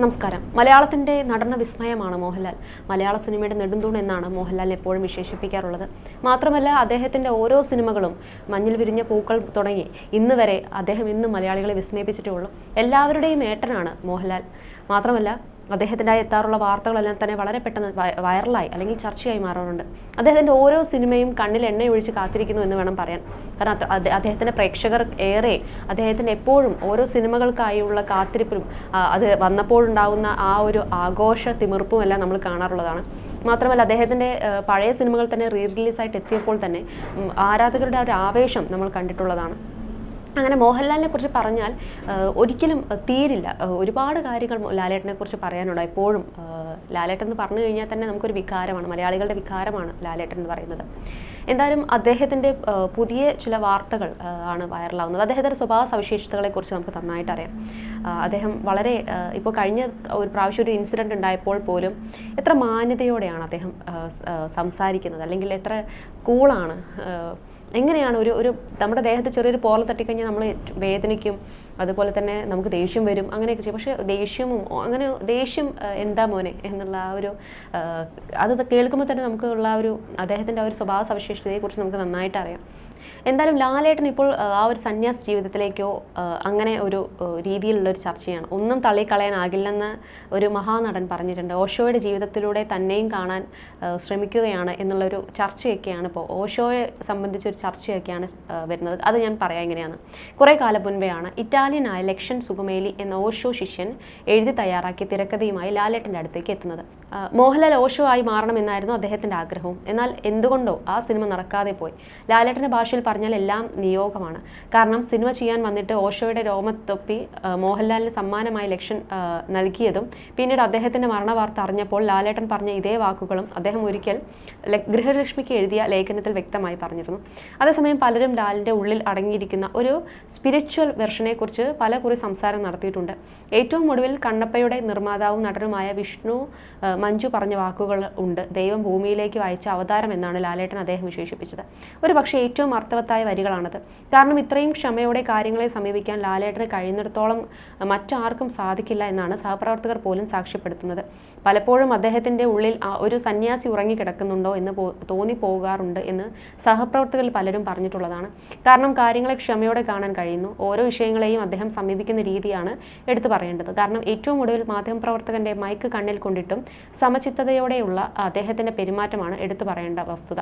നമസ്കാരം. മലയാളത്തിന്റെ നടന വിസ്മയമാണ് മോഹൻലാൽ. മലയാള സിനിമയുടെ നെടുന്തൂൺ എന്നാണ് മോഹൻലാൽ എപ്പോഴും വിശേഷിപ്പിക്കാറുള്ളത്. മാത്രമല്ല അദ്ദേഹത്തിന്റെ ഓരോ സിനിമകളും മഞ്ഞിൽ വിരിഞ്ഞ പൂക്കൾ തുടങ്ങി ഇന്ന് വരെ അദ്ദേഹം ഇന്നും മലയാളികളെ വിസ്മയിപ്പിച്ചിട്ടേ ഉള്ളൂ. എല്ലാവരുടെയും ഏട്ടനാണ് മോഹൻലാൽ. മാത്രമല്ല അദ്ദേഹത്തിന്റെ എത്താറുള്ള വാർത്തകളെല്ലാം തന്നെ വളരെ പെട്ടെന്ന് വൈറലായി അല്ലെങ്കിൽ ചർച്ചയായി മാറാറുണ്ട്. അദ്ദേഹത്തിന്റെ ഓരോ സിനിമയും കണ്ണിൽ എണ്ണയൊഴിച്ച് കാത്തിരിക്കുന്നു എന്ന് വേണം പറയാൻ. കാരണം അദ്ദേഹത്തിന്റെ പ്രേക്ഷകർ ഏറെ അദ്ദേഹത്തിന് എപ്പോഴും ഓരോ സിനിമകൾക്കായുള്ള കാത്തിരിപ്പിലും അത് വന്നപ്പോഴുണ്ടാകുന്ന ആ ഒരു ആഘോഷ തിമിർപ്പും എല്ലാം നമ്മൾ കാണാറുള്ളതാണ്. മാത്രമല്ല അദ്ദേഹത്തിന്റെ പഴയ സിനിമകൾ തന്നെ റീ റിലീസായിട്ട് എത്തിയപ്പോൾ തന്നെ ആരാധകരുടെ ആ ഒരു ആവേശം നമ്മൾ കണ്ടിട്ടുള്ളതാണ്. അങ്ങനെ മോഹൻലാലിനെ കുറിച്ച് പറഞ്ഞാൽ ഒരിക്കലും തീരില്ല. ഒരുപാട് കാര്യങ്ങൾ ലാലേട്ടനെ കുറിച്ച് പറയാനുണ്ട്. എപ്പോഴും ലാലേട്ടൻ എന്ന് പറഞ്ഞു കഴിഞ്ഞാൽ തന്നെ നമുക്കൊരു വികാരമാണ് മലയാളികളുടെ വികാരമാണ് ലാലേട്ടൻ എന്ന് പറയുന്നത്. എന്തായാലും അദ്ദേഹത്തിന്റെ പുതിയ ചില വാർത്തകൾ ആണ് വൈറലാവുന്നത്. അദ്ദേഹത്തിന്റെ സ്വഭാവ സവിശേഷതകളെ കുറിച്ച് നമുക്ക് നന്നായിട്ട് അറിയാം. അദ്ദേഹം വളരെ ഇപ്പോൾ കഴിഞ്ഞ ഒരു പ്രാവശ്യം ഒരു ഇൻസിഡന്റ് ഉണ്ടായപ്പോൾ പോലും എത്ര മാന്യതയോടെയാണ് അദ്ദേഹം സംസാരിക്കുന്നത്? അല്ലെങ്കിൽ എത്ര കൂളാണ് എങ്ങനെയാണ് ഒരു ഒരു നമ്മുടെ ദേഹത്ത് ചെറിയൊരു പോറൽ തട്ടിക്കഴിഞ്ഞാൽ നമ്മൾ വേദനിക്കും അതുപോലെ തന്നെ നമുക്ക് ദേഷ്യം വരും അങ്ങനെയൊക്കെ ചെയ്യും. പക്ഷേ ദേഷ്യവും അങ്ങനെ ദേഷ്യം എന്താ മോനെ എന്നുള്ള ആ ഒരു അത് കേൾക്കുമ്പോൾ തന്നെ നമുക്കുള്ള ഒരു അദ്ദേഹത്തിന്റെ ആ ഒരു സ്വഭാവ സവിശേഷതയെക്കുറിച്ച് നമുക്ക് നന്നായിട്ട് അറിയാം. എന്തായാലും ലാലേട്ടൻ ഇപ്പോൾ ആ, ഒരു സന്യാസ ജീവിതത്തിലേക്കോ അങ്ങനെ ഒരു രീതിയിലുള്ള ഒരു ചർച്ചയാണ്. ഒന്നും തള്ളിക്കളയാനാകില്ലെന്ന് ഒരു മഹാനടൻ പറഞ്ഞിട്ടുണ്ട്. ഓഷോയുടെ ജീവിതത്തിലൂടെ തന്നെയും കാണാൻ ശ്രമിക്കുകയാണ് എന്നുള്ളൊരു ചർച്ചയൊക്കെയാണ് ഇപ്പോൾ ഓഷോയെ സംബന്ധിച്ചൊരു ചർച്ചയൊക്കെയാണ് വരുന്നത്. അത് ഞാൻ പറയാം എങ്ങനെയാണ് കുറേ കാലം മുൻപെയാണ് ഇറ്റാലിയനായ ലക്ഷൻ സുഗമേലി എന്ന ഓഷോ ശിഷ്യൻ എഴുതി തയ്യാറാക്കിയ തിരക്കഥയുമായി ലാലേട്ടന്റെ അടുത്തേക്ക് എത്തുന്നത്. മോഹൻലാൽ ഓഷോ ആയി മാറണമെന്നായിരുന്നു അദ്ദേഹത്തിന്റെ ആഗ്രഹവും. എന്നാൽ എന്തുകൊണ്ടോ ആ സിനിമ നടക്കാതെ പോയി. ലാലേട്ടന്റെ ഭാഷയിൽ പറഞ്ഞാൽ എല്ലാം നിയോഗമാണ്. കാരണം സിനിമ ചെയ്യാൻ വന്നിട്ട് ഓഷോയുടെ രോമത്തൊപ്പി മോഹൻലാലിന് സമ്മാനമായി ലക്ഷൻ നൽകിയതും പിന്നീട് അദ്ദേഹത്തിന്റെ മരണ വാർത്ത അറിഞ്ഞപ്പോൾ ലാലേട്ടൻ പറഞ്ഞ ഇതേ വാക്കുകളും അദ്ദേഹം ഒരിക്കൽ ഗൃഹലക്ഷ്മിക്ക് എഴുതിയ ലേഖനത്തിൽ വ്യക്തമായി പറഞ്ഞിരുന്നു. അതേസമയം പലരും ലാലിന്റെ ഉള്ളിൽ അടങ്ങിയിരിക്കുന്ന ഒരു സ്പിരിച്വൽ വെർഷനെക്കുറിച്ച് പല കുറി സംസാരം നടത്തിയിട്ടുണ്ട്. ഏറ്റവും ഒടുവിൽ കണ്ണപ്പയുടെ നിർമ്മാതാവും നടനുമായ വിഷ്ണു മഞ്ജു പറഞ്ഞ വാക്കുകൾ ഉണ്ട്. ദൈവം ഭൂമിയിലേക്ക് വായിച്ച അവതാരം എന്നാണ് ലാലേട്ടൻ അദ്ദേഹം വിശേഷിപ്പിച്ചത്. ഒരു പക്ഷേ ഏറ്റവും അർത്ഥവത്തായ വരികളാണത്. കാരണം ഇത്രയും ക്ഷമയോടെ കാര്യങ്ങളെ സമീപിക്കാൻ ലാലേട്ടന് കഴിയുന്നിടത്തോളം മറ്റാർക്കും സാധിക്കില്ല എന്നാണ് സഹപ്രവർത്തകർ പോലും സാക്ഷ്യപ്പെടുത്തുന്നത്. പലപ്പോഴും അദ്ദേഹത്തിന്റെ ഉള്ളിൽ ഒരു സന്യാസി ഉറങ്ങിക്കിടക്കുന്നുണ്ടോ എന്ന് തോന്നിപ്പോകാറുണ്ട് എന്ന് സഹപ്രവർത്തകർ പലരും പറഞ്ഞിട്ടുള്ളതാണ്. കാരണം കാര്യങ്ങളെ ക്ഷമയോടെ കാണാൻ കഴിയുന്നു. ഓരോ വിഷയങ്ങളെയും അദ്ദേഹം സമീപിക്കുന്ന രീതിയാണ് എടുത്തു പറയേണ്ടത്. കാരണം ഏറ്റവും ഒടുവിൽ മാധ്യമപ്രവർത്തകന്റെ മൈക്ക് കണ്ണിൽ കൊണ്ടിട്ടും സമചിത്തതയോടെയുള്ള അദ്ദേഹത്തിന്റെ പെരുമാറ്റമാണ് എടുത്തു പറയേണ്ട വസ്തുത.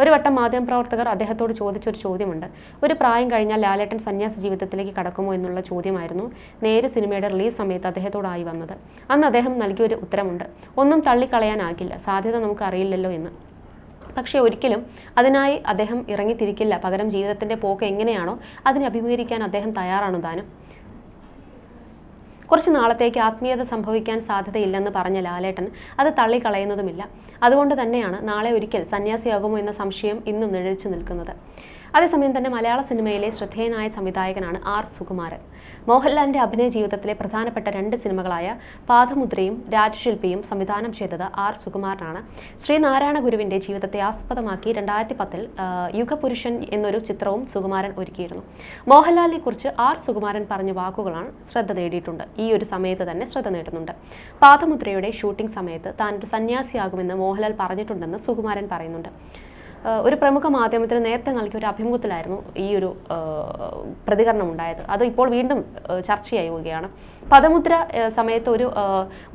ഒരു വട്ടം മാധ്യമപ്രവർത്തകർ അദ്ദേഹത്തോട് ചോദിച്ചൊരു ചോദ്യമുണ്ട്. ഒരു പ്രായം കഴിഞ്ഞാൽ ലാലേട്ടൻ സന്യാസ ജീവിതത്തിലേക്ക് കടക്കുമോ എന്നുള്ള ചോദ്യമായിരുന്നു നേര് സിനിമയുടെ റിലീസ് സമയത്ത് അദ്ദേഹത്തോടായി വന്നത്. അന്ന് അദ്ദേഹം നൽകിയൊരു ഉത്തരമുണ്ട്. ഒന്നും തള്ളിക്കളയാനാകില്ല. സാധ്യത നമുക്ക് അറിയില്ലല്ലോ എന്ന്. പക്ഷേ ഒരിക്കലും അതിനായി അദ്ദേഹം ഇറങ്ങിത്തിരിക്കില്ല. പകരം ജീവിതത്തിന്റെ പോക്ക് എങ്ങനെയാണോ അതിനെ അഭിമുഖീകരിക്കാൻ അദ്ദേഹം തയ്യാറാണ് താനും. കുറച്ച് നാളത്തേക്ക് ആത്മീയത സംഭവിക്കാൻ സാധ്യതയില്ലെന്ന് പറഞ്ഞ ലാലേട്ടൻ അത് തള്ളിക്കളയുന്നതുമില്ല. അതുകൊണ്ട് തന്നെയാണ് നാളെ ഒരിക്കൽ സന്യാസിയാകുമോ എന്ന സംശയം ഇന്നും നിഴലിച്ചു നിൽക്കുന്നത്. അതേസമയം തന്നെ മലയാള സിനിമയിലെ ശ്രദ്ധേയനായ സംവിധായകനാണ് ആർ സുകുമാരൻ. മോഹൻലാലിന്റെ അഭിനയ ജീവിതത്തിലെ പ്രധാനപ്പെട്ട രണ്ട് സിനിമകളായ പാദമുദ്രയും രാജശില്പിയും സംവിധാനം ചെയ്തത് ആർ സുകുമാരനാണ്. ശ്രീനാരായണ ഗുരുവിന്റെ ജീവിതത്തെ ആസ്പദമാക്കി രണ്ടായിരത്തി പത്തിൽ യുഗപുരുഷൻ എന്നൊരു ചിത്രവും സുകുമാരൻ ഒരുക്കിയിരുന്നു. മോഹൻലാലിനെ കുറിച്ച് ആർ സുകുമാരൻ പറഞ്ഞ വാക്കുകളാണ് ശ്രദ്ധ നേടിയിട്ടുണ്ട്. ഈ ഒരു സമയത്ത് തന്നെ ശ്രദ്ധ നേടുന്നുണ്ട്. പാദമുദ്രയുടെ ഷൂട്ടിംഗ് സമയത്ത് താൻ ഒരു സന്യാസിയാകുമെന്ന് മോഹൻലാൽ പറഞ്ഞിട്ടുണ്ടെന്ന് സുകുമാരൻ പറയുന്നുണ്ട്. ഒരു പ്രമുഖ മാധ്യമത്തിന് നേരത്തെ നൽകിയ ഒരു അഭിമുഖത്തിലായിരുന്നു ഈ ഒരു പ്രതികരണം ഉണ്ടായത്. അത് ഇപ്പോൾ വീണ്ടും ചർച്ചയായി പോവുകയാണ്. പദമുദ്ര സമയത്ത് ഒരു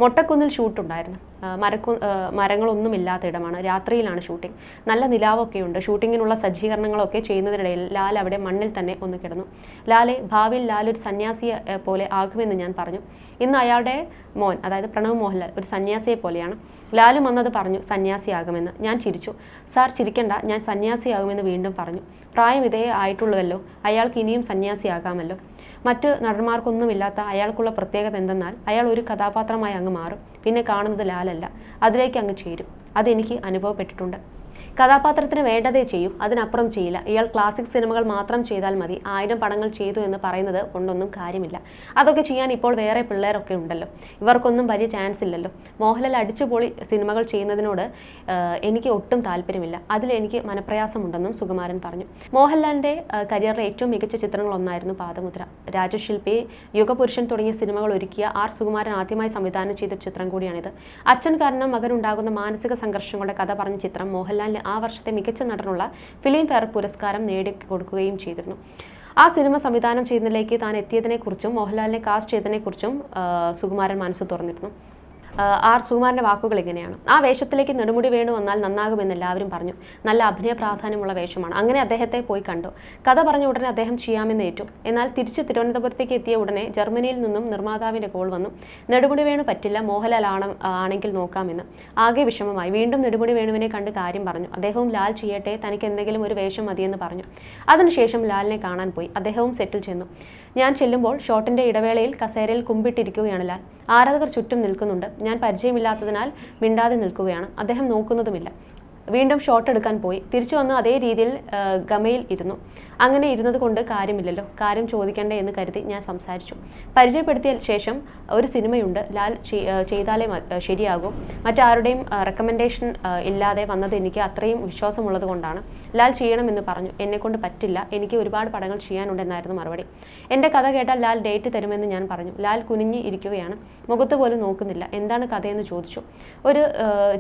മൊട്ടക്കുന്നിൽ ഷൂട്ടുണ്ടായിരുന്നു. മരക്കു മരങ്ങളൊന്നുമില്ലാത്ത ഇടമാണ്. രാത്രിയിലാണ് ഷൂട്ടിംഗ്. നല്ല നിലാവൊക്കെ ഉണ്ട് ഷൂട്ടിങ്ങിനുള്ള സജ്ജീകരണങ്ങളൊക്കെ ചെയ്യുന്നതിനിടയിൽ ലാൽ അവിടെ മണ്ണിൽ തന്നെ ഒന്ന് കിടന്നു. ലാലെ ഭാവിയിൽ ലാൽ ഒരു സന്യാസിയെ പോലെ ആകുമെന്ന് ഞാൻ പറഞ്ഞു. ഇന്ന് അയാളുടെ മോൻ അതായത് പ്രണവ് മോഹൻലാൽ ഒരു സന്യാസിയെ പോലെയാണ്. ലാലും അന്നത് പറഞ്ഞു സന്യാസിയാകുമെന്ന്. ഞാൻ ചിരിച്ചു. സാർ ചിരിക്കണ്ട. ഞാൻ സന്യാസിയാകുമെന്ന് വീണ്ടും പറഞ്ഞു. പ്രായം ഇതേ ആയിട്ടുള്ളൂവല്ലോ അയാൾക്ക് ഇനിയും സന്യാസിയാകാമല്ലോ. മറ്റ് നടന്മാർക്കൊന്നുമില്ലാത്ത അയാൾക്കുള്ള പ്രത്യേകത എന്തെന്നാൽ അയാൾ ഒരു കഥാപാത്രമായി അങ്ങ് മാറും. പിന്നെ കാണുന്നത് ലാലല്ല. അതിലേക്ക് അങ്ങ് ചേരും. അതെനിക്ക് അനുഭവപ്പെട്ടിട്ടുണ്ട്. കഥാപാത്രത്തിന് വേണ്ടതേ ചെയ്യും അതിനപ്പുറം ചെയ്യില്ല. ഇയാൾ ക്ലാസിക് സിനിമകൾ മാത്രം ചെയ്താൽ മതി. ആയിരം പടങ്ങൾ ചെയ്തു എന്ന് പറയുന്നത് കൊണ്ടൊന്നും കാര്യമില്ല. അതൊക്കെ ചെയ്യാൻ ഇപ്പോൾ വേറെ പിള്ളേരൊക്കെ ഉണ്ടല്ലോ. ഇവർക്കൊന്നും വലിയ ചാൻസ് ഇല്ലല്ലോ. മോഹൻലാൽ അടിച്ചുപൊളി സിനിമകൾ ചെയ്യുന്നതിനോട് എനിക്ക് ഒട്ടും താല്പര്യമില്ല. അതിൽ എനിക്ക് മനപ്രയാസമുണ്ടെന്നും സുകുമാരൻ പറഞ്ഞു. മോഹൻലാലിന്റെ കരിയറിലെ ഏറ്റവും മികച്ച ചിത്രങ്ങളൊന്നായിരുന്നു പാദമുദ്ര. രാജശില്പി യുഗപുരുഷൻ തുടങ്ങിയ സിനിമകൾ ഒരുക്കിയ ആർ സുകുമാരൻ ആദ്യമായി സംവിധാനം ചെയ്ത ചിത്രം കൂടിയാണിത്. അച്ഛൻ കാരണം മകനുണ്ടാകുന്ന മാനസിക സംഘർഷങ്ങളുടെ കഥ പറഞ്ഞ ചിത്രം മോഹൻലാലിന് ആ വർഷത്തെ മികച്ച നടനുള്ള ഫിലിം ഫെയർ പുരസ്കാരം നേടിക്കൊടുക്കുകയും ചെയ്തിരുന്നു. ആ സിനിമ സംവിധാനം ചെയ്യുന്നതിലേക്ക് താൻ എത്തിയതിനെക്കുറിച്ചും മോഹൻലാലിനെ കാസ്റ്റ് ചെയ്തതിനെക്കുറിച്ചും സുകുമാരൻ മനസ്സ് തുറന്നിരുന്നു. ആർ സുകുമാരന്റെ വാക്കുകൾ ഇങ്ങനെയാണ്. ആ വേഷത്തിലേക്ക് നെടുമുടി വേണു വന്നാൽ നന്നാകുമെന്ന് എല്ലാവരും പറഞ്ഞു. നല്ല അഭിനയ പ്രാധാന്യമുള്ള വേഷമാണ്. അങ്ങനെ അദ്ദേഹത്തെ പോയി കണ്ടു. കഥ പറഞ്ഞ ഉടനെ അദ്ദേഹം ചെയ്യാമെന്ന് ഏറ്റു. എന്നാൽ തിരിച്ച് തിരുവനന്തപുരത്തേക്ക് എത്തിയ ഉടനെ ജർമ്മനിയിൽ നിന്നും നിർമ്മാതാവിന്റെ കോൾ വന്നു. നെടുമുടി വേണു പറ്റില്ല. മോഹൻലാൽ ആണ് ആണെങ്കിൽ നോക്കാമെന്ന്. ആകെ വിഷമമായി. വീണ്ടും നെടുമുടി വേണുവിനെ കണ്ട് കാര്യം പറഞ്ഞു. അദ്ദേഹവും ലാൽ ചെയ്യട്ടെ തനിക്ക് എന്തെങ്കിലും ഒരു വേഷം മതിയെന്ന് പറഞ്ഞു. അതിനുശേഷം ലാലിനെ കാണാൻ പോയി. അദ്ദേഹവും സെറ്റിൽ ചെന്നു. ഞാൻ ചെല്ലുമ്പോൾ ഷോട്ടിന്റെ ഇടവേളയിൽ കസേരയിൽ കുമ്പിട്ടിരിക്കുകയാണ് ലാൽ. ആരാധകർ ചുറ്റും നിൽക്കുന്നുണ്ട്. ഞാൻ പരിചയമില്ലാത്തതിനാൽ മിണ്ടാതെ നിൽക്കുകയാണ്. അദ്ദേഹം നോക്കുന്നതുമില്ല. വീണ്ടും ഷോട്ട് എടുക്കാൻ പോയി. തിരിച്ചു വന്ന് അതേ രീതിയിൽ ഗമയിൽ ഇരുന്നു. അങ്ങനെ ഇരുന്നത് കൊണ്ട് കാര്യമില്ലല്ലോ. കാര്യം ചോദിക്കണ്ടേ എന്ന് കരുതി ഞാൻ സംസാരിച്ചു. പരിചയപ്പെടുത്തിയ ശേഷം ഒരു സിനിമയുണ്ട്. ലാൽ ചെയ്താലേ ശരിയാകും. മറ്റാരുടെയും റെക്കമെൻഡേഷൻ ഇല്ലാതെ വന്നത് എനിക്ക് അത്രയും വിശ്വാസമുള്ളത് കൊണ്ടാണ്. ലാൽ ചെയ്യണമെന്ന് പറഞ്ഞു. എന്നെക്കൊണ്ട് പറ്റില്ല. എനിക്ക് ഒരുപാട് പടങ്ങൾ ചെയ്യാനുണ്ടെന്നായിരുന്നു മറുപടി. എന്റെ കഥ കേട്ടാൽ ലാൽ ഡേറ്റ് തരുമെന്ന് ഞാൻ പറഞ്ഞു. ലാൽ കുനിഞ്ഞ് ഇരിക്കുകയാണ്. മുഖത്ത് പോലും നോക്കുന്നില്ല. എന്താണ് കഥയെന്ന് ചോദിച്ചു. ഒരു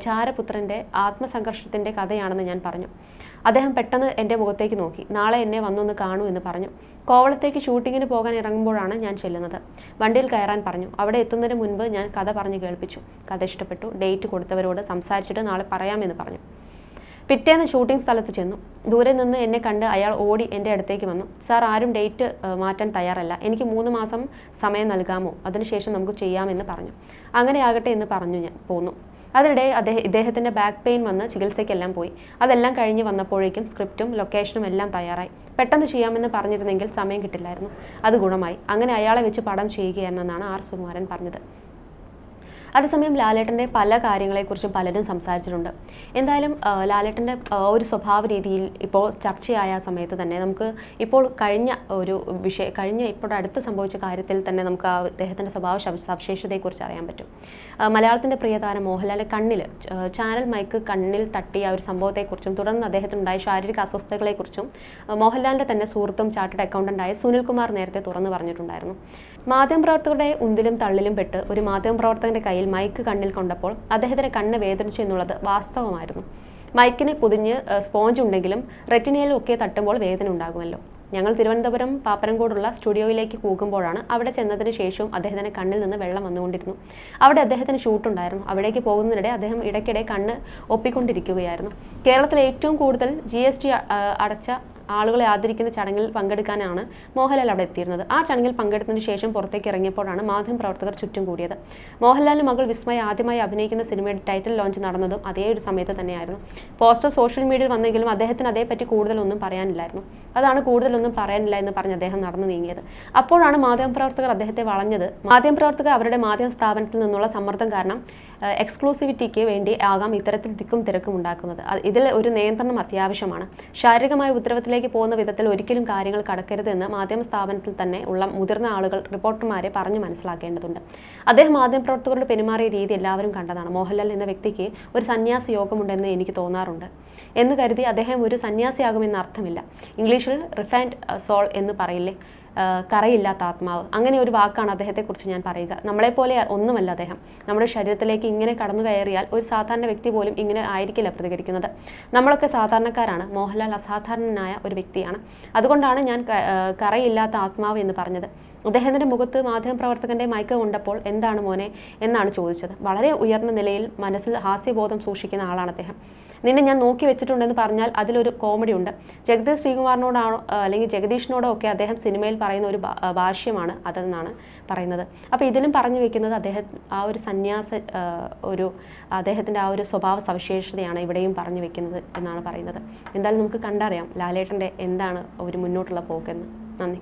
ചാരപുത്രന്റെ ചാരപുത്രന്റെ ആത്മസംഘർഷത്തിന്റെ കഥയാണെന്ന് ഞാൻ പറഞ്ഞു. അദ്ദേഹം പെട്ടെന്ന് എന്റെ മുഖത്തേക്ക് നോക്കി. നാളെ എന്നെ വന്നൊന്ന് കാണൂ എന്ന് പറഞ്ഞു. കോവളത്തേക്ക് ഷൂട്ടിങ്ങിന് പോകാൻ ഇറങ്ങുമ്പോഴാണ് ഞാൻ ചെല്ലുന്നത്. വണ്ടിയിൽ കയറാൻ പറഞ്ഞു. അവിടെ എത്തുന്നതിന് മുൻപ് ഞാൻ കഥ പറഞ്ഞ് കേൾപ്പിച്ചു. കഥ ഇഷ്ടപ്പെട്ടു. ഡേറ്റ് കൊടുത്തവരോട് സംസാരിച്ചിട്ട് നാളെ പറയാമെന്ന് പറഞ്ഞു. പിറ്റേന്ന് ഷൂട്ടിംഗ് സ്ഥലത്ത് ചെന്നു. ദൂരെ നിന്ന് എന്നെ കണ്ട് അയാൾ ഓടി എന്റെ അടുത്തേക്ക് വന്നു. സാർ ആരും ഡേറ്റ് മാറ്റാൻ തയ്യാറല്ല. എനിക്ക് മൂന്ന് മാസം സമയം നൽകാമോ? അതിനുശേഷം നമുക്ക് ചെയ്യാമെന്ന് പറഞ്ഞു. അങ്ങനെ ആകട്ടെ എന്ന് പറഞ്ഞു ഞാൻ. പോന്നു. അതിനിടെ അദ്ദേഹം ഇദ്ദേഹത്തിന്റെ ബാക്ക് പെയിൻ വന്ന് ചികിത്സയ്ക്കെല്ലാം പോയി. അതെല്ലാം കഴിഞ്ഞ് വന്നപ്പോഴേക്കും സ്ക്രിപ്റ്റും ലൊക്കേഷനും എല്ലാം തയ്യാറായി. പെട്ടെന്ന് ചെയ്യാമെന്ന് പറഞ്ഞിരുന്നെങ്കിൽ സമയം കിട്ടില്ലായിരുന്നു. അത് ഗുണമായി. അങ്ങനെ അയാളെ വെച്ച് പടം ചെയ്യുകയാണെന്നാണ് ആർ സുകുമാരൻ പറഞ്ഞത്. അതേസമയം ലാലേട്ടന്റെ പല കാര്യങ്ങളെക്കുറിച്ചും പലരും സംസാരിച്ചിട്ടുണ്ട്. എന്തായാലും ലാലേട്ടന്റെ ഒരു സ്വഭാവ രീതിയിൽ ഇപ്പോൾ ചർച്ചയായ സമയത്ത് തന്നെ നമുക്ക് ഇപ്പോൾ കഴിഞ്ഞ ഒരു വിഷയ കഴിഞ്ഞ ഇപ്പോൾ അടുത്ത് സംഭവിച്ച കാര്യത്തിൽ തന്നെ നമുക്ക് ആ അദ്ദേഹത്തിന്റെ സ്വഭാവ സവിശേഷതയെക്കുറിച്ച് അറിയാൻ പറ്റും. മലയാളത്തിന്റെ പ്രിയതാരം മോഹൻലാലെ കണ്ണിൽ ചാനൽ മൈക്ക് കണ്ണിൽ തട്ടിയ ഒരു സംഭവത്തെക്കുറിച്ചും തുടർന്ന് അദ്ദേഹത്തിനുണ്ടായ ശാരീരിക അസ്വസ്ഥതകളെക്കുറിച്ചും മോഹൻലാലിന്റെ തന്നെ സുഹൃത്തും ചാർട്ടേഡ് അക്കൗണ്ടന്റായ സുനിൽകുമാർ നേരത്തെ തുറന്നു പറഞ്ഞിട്ടുണ്ടായിരുന്നു. മാധ്യമപ്രവർത്തകരുടെ ഉന്തിലും തള്ളിലും പെട്ട് ഒരു മാധ്യമപ്രവർത്തകന്റെ കയ്യിൽ മൈക്ക് കണ്ണിൽ കൊണ്ടപ്പോൾ അദ്ദേഹത്തിന്റെ കണ്ണ് വേദനിച്ചു എന്നുള്ളത് വാസ്തവമായിരുന്നു. മൈക്കിന് പൊതിഞ്ഞ് സ്പോഞ്ച് ഉണ്ടെങ്കിലും റെറ്റിനയിലും ഒക്കെ തട്ടുമ്പോൾ വേദന ഉണ്ടാകുമല്ലോ. ഞങ്ങൾ തിരുവനന്തപുരം പാപ്പനംകോടുള്ള സ്റ്റുഡിയോയിലേക്ക് പോകുമ്പോഴാണ് അവിടെ ചെന്നതിന് ശേഷവും അദ്ദേഹത്തിന്റെ കണ്ണിൽ നിന്ന് വെള്ളം വന്നുകൊണ്ടിരുന്നു. അവിടെ അദ്ദേഹത്തിന് ഷൂട്ടുണ്ടായിരുന്നു അവിടേക്ക് പോകുന്നതിനിടെ അദ്ദേഹം ഇടയ്ക്കിടെ കണ്ണ് ഒപ്പിക്കൊണ്ടിരിക്കുകയായിരുന്നു. കേരളത്തിൽ ഏറ്റവും കൂടുതൽ ജി അടച്ച ആളുകളെ ആദരിക്കുന്ന ചടങ്ങിൽ പങ്കെടുക്കാനാണ് മോഹൻലാൽ അവിടെ എത്തിയിരുന്നത്. ആ ചടങ്ങിൽ പങ്കെടുത്തതിന് ശേഷം പുറത്തേക്ക് ഇറങ്ങിയപ്പോഴാണ് മാധ്യമ പ്രവർത്തകർ ചുറ്റും കൂടിയത്. മോഹൻലാലിന് മകൾ വിസ്മയ ആദ്യമായി അഭിനയിക്കുന്ന സിനിമയുടെ ടൈറ്റിൽ ലോഞ്ച് നടന്നതും അതേ ഒരു സമയത്ത് തന്നെയായിരുന്നു. പോസ്റ്റർ സോഷ്യൽ മീഡിയയിൽ വന്നെങ്കിലും അദ്ദേഹത്തിന് അതേപ്പറ്റി കൂടുതലൊന്നും പറയാനില്ലായിരുന്നു. അതാണ് കൂടുതലൊന്നും പറയാനില്ല എന്ന് പറഞ്ഞ് അദ്ദേഹം നടന്നു നീങ്ങിയത്. അപ്പോഴാണ് മാധ്യമപ്രവർത്തകർ അദ്ദേഹത്തെ വളഞ്ഞത്. മാധ്യമപ്രവർത്തകർ അവരുടെ മാധ്യമ സ്ഥാപനത്തിൽ നിന്നുള്ള സമ്മർദ്ദം കാരണം എക്സ്ക്ലൂസിവിറ്റിക്ക് വേണ്ടി ആകാം ഇത്തരത്തിൽ തിക്കും തിരക്കും ഉണ്ടാക്കുന്നത്. ഇതിൽ ഒരു നിയന്ത്രണം അത്യാവശ്യമാണ്. ശാരീരികമായ ഉത്തരവത്തിലേക്ക് പോകുന്ന വിധത്തിൽ ഒരിക്കലും കാര്യങ്ങൾ കടക്കരുതെന്ന് മാധ്യമ സ്ഥാപനത്തിൽ തന്നെ ഉള്ള മുതിർന്ന ആളുകൾ റിപ്പോർട്ടർമാരെ പറഞ്ഞു മനസ്സിലാക്കേണ്ടതുണ്ട്. അദ്ദേഹം മാധ്യമപ്രവർത്തകരുടെ പെരുമാറിയ രീതി എല്ലാവരും കണ്ടതാണ്. മോഹൻലാൽ എന്ന വ്യക്തിക്ക് ഒരു സന്യാസ യോഗമുണ്ടെന്ന് എനിക്ക് തോന്നാറുണ്ട്. എന്ന് കരുതി അദ്ദേഹം ഒരു സന്യാസിയാകുമെന്ന അർത്ഥമില്ല. ഇംഗ്ലീഷിൽ റിഫൈൻഡ് സോൾ എന്ന് പറയില്ലേ? കറയില്ലാത്ത ആത്മാവ്. അങ്ങനെ ഒരു വാക്കാണ് അദ്ദേഹത്തെക്കുറിച്ച് ഞാൻ പറയുക. നമ്മളെപ്പോലെ ഒന്നുമല്ല അദ്ദേഹം. നമ്മുടെ ശരീരത്തിലേക്ക് ഇങ്ങനെ കടന്നു കയറിയാൽ ഒരു സാധാരണ വ്യക്തി പോലും ഇങ്ങനെ ആയിരിക്കില്ല പ്രതികരിക്കുന്നത്. നമ്മളൊക്കെ സാധാരണക്കാരാണ്. മോഹൻലാൽ അസാധാരണനായ ഒരു വ്യക്തിയാണ്. അതുകൊണ്ടാണ് ഞാൻ കറയില്ലാത്ത ആത്മാവ് എന്ന് പറഞ്ഞത്. അദ്ദേഹത്തിന്റെ മുഖത്ത് മാധ്യമപ്രവർത്തകന്റെ മയക്കം കൊണ്ടപ്പോൾ എന്താണ് മോനെ? എന്നാണ് ചോദിച്ചത്. വളരെ ഉയർന്ന നിലയിൽ മനസ്സിൽ ഹാസ്യബോധം സൂക്ഷിക്കുന്ന ആളാണ് അദ്ദേഹം. നിന്നെ ഞാൻ നോക്കി വെച്ചിട്ടുണ്ടെന്ന് പറഞ്ഞാൽ അതിലൊരു കോമഡി ഉണ്ട്. ജഗദീഷ് ശ്രീകുമാറിനോടാണോ അല്ലെങ്കിൽ ജഗദീഷിനോടോ ഒക്കെ അദ്ദേഹം സിനിമയിൽ പറയുന്ന ഒരു ഭാഷ്യമാണ് അതെന്നാണ് പറയുന്നത്. അപ്പോൾ ഇതിലും പറഞ്ഞു വെക്കുന്നത് അദ്ദേഹം ആ ഒരു സന്യാസ ഒരു അദ്ദേഹത്തിന്റെ ആ ഒരു സ്വഭാവ സവിശേഷതയാണ് ഇവിടെയും പറഞ്ഞു വെക്കുന്നത് എന്നാണ് പറയുന്നത്. എന്തായാലും നമുക്ക് കണ്ടറിയാം ലാലേട്ടന്റെ എന്താണ് ഒരു മുന്നോട്ടുള്ള പോക്കെന്ന്. നന്ദി.